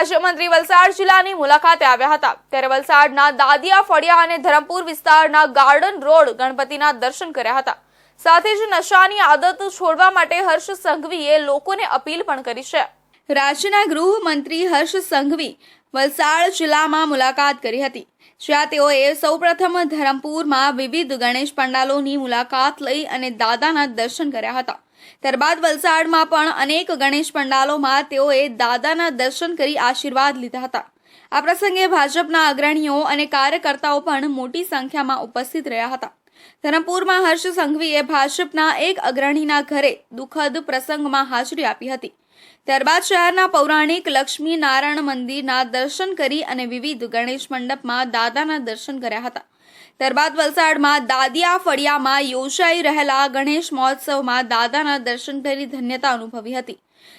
રાજ્યમંત્રી વલસાડ જિલ્લાની મુલાકાતે આવ્યા હતા. ત્યારે વલસાડના દાદિયા, ફળિયા અને ધરમપુર વિસ્તારના ગાર્ડન રોડ ગણપતિના દર્શન કર્યા હતા. સાથે જ નશાની આદત છોડવા માટે હર્ષ સંઘવીએ લોકોને અપીલ પણ કરી છે. રાજ્યના ગૃહમંત્રી હર્ષ સંઘવી વલસાડ જિલ્લામાં મુલાકાત કરી હતી. જ્યાં તેઓએ સૌપ્રથમ ધરમપુરમાં વિવિધ ગણેશ પંડાલોની મુલાકાત લઈ અને દાદાના દર્શન કર્યા હતા. ત્યારબાદ વલસાડમાં પણ અનેક ગણેશ પંડાલોમાં તેઓએ દાદાના દર્શન કરી આશીર્વાદ લીધા હતા. આ પ્રસંગે ભાજપના અગ્રણીઓ અને કાર્યકર્તાઓ પણ મોટી સંખ્યામાં ઉપસ્થિત રહ્યા હતા. ધરમપુરમાં હર્ષ સંઘવીએ ભાજપના એક અગ્રણીના ઘરે દુઃખદ પ્રસંગમાં હાજરી આપી હતી. ત્યારબાદ શહેરના પૌરાણિક લક્ષ્મી નારાયણ મંદિરના દર્શન કરી અને વિવિધ ગણેશ મંડપમાં દાદાના દર્શન કર્યા હતા. ત્યારબાદ વલસાડમાં દાદિયા ફળિયામાં યોજાઈ રહેલા ગણેશ મહોત્સવમાં દાદાના દર્શન કરી ધન્યતા અનુભવી હતી.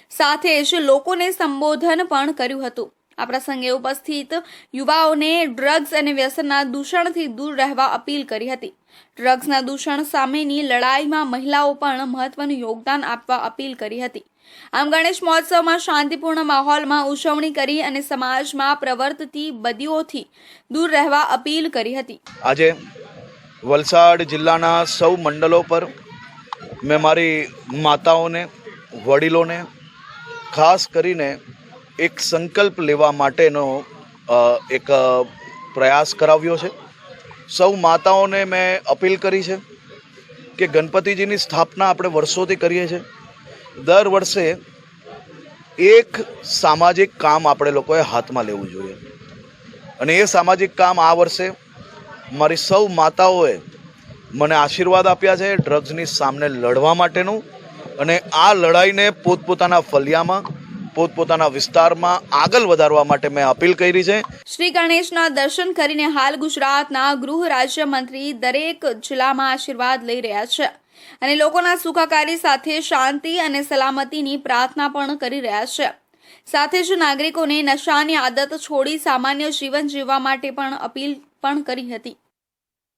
સાથે જ લોકોને સંબોધન પણ કર્યું હતું. આ પ્રસંગે ઉપસ્થિત યુવાઓને ડ્રગ્સ અને વ્યસનના દૂષણથી દૂર રહેવા અપીલ કરી હતી. ડ્રગ્સના દૂષણ સામેની લડાઈમાં મહિલાઓ પણ મહત્વનું યોગદાન આપવા અપીલ કરી હતી. આમ ગણેશ મહોત્સવમાં શાંતિપૂર્ણ માહોલમાં ઉજવણી કરી અને સમાજમાં પ્રવર્તતી બદીઓથી દૂર રહેવા અપીલ કરી હતી. આજે વલસાડ જિલ્લાના સૌ મંડળો પર મેં મારી માતાઓને, વડીલોને, ખાસ કરીને એક સંકલ્પ લેવા માટેનો એક પ્રયાસ કરાવ્યો છે. સૌ માતાઓને મેં અપીલ કરી છે કે ગણપતિજીની સ્થાપના આપણે વર્ષોથી કરીએ છીએ. દર વર્ષે એક સામાજિક કામ આપણે લોકોએ હાથમાં લેવું જોઈએ. અને એ સામાજિક કામ આ વર્ષે મારી સૌ માતાઓએ મને આશીર્વાદ આપ્યા છે ડ્રગ્સની સામે લડવા માટેનું. અને આ લડાઈને પોતપોતાના ફલિયામાં પોતપોતાના વિસ્તારમાં આગળ વધારવા માટે મેં અપીલ કરી છે. શ્રી ગણેશના દર્શન કરીને હાલ ગુજરાતના ગૃહ રાજ્યમંત્રી દરેક જિલ્લામાં આશીર્વાદ લઈ રહ્યા છે અને લોકોના સુખાકારી સાથે શાંતિ અને સલામતીની પ્રાર્થના પણ કરી રહ્યા છે. સાથે જ નાગરિકોને નશાની આદત છોડી સામાન્ય જીવન જીવવા માટે પણ અપીલ પણ કરી હતી.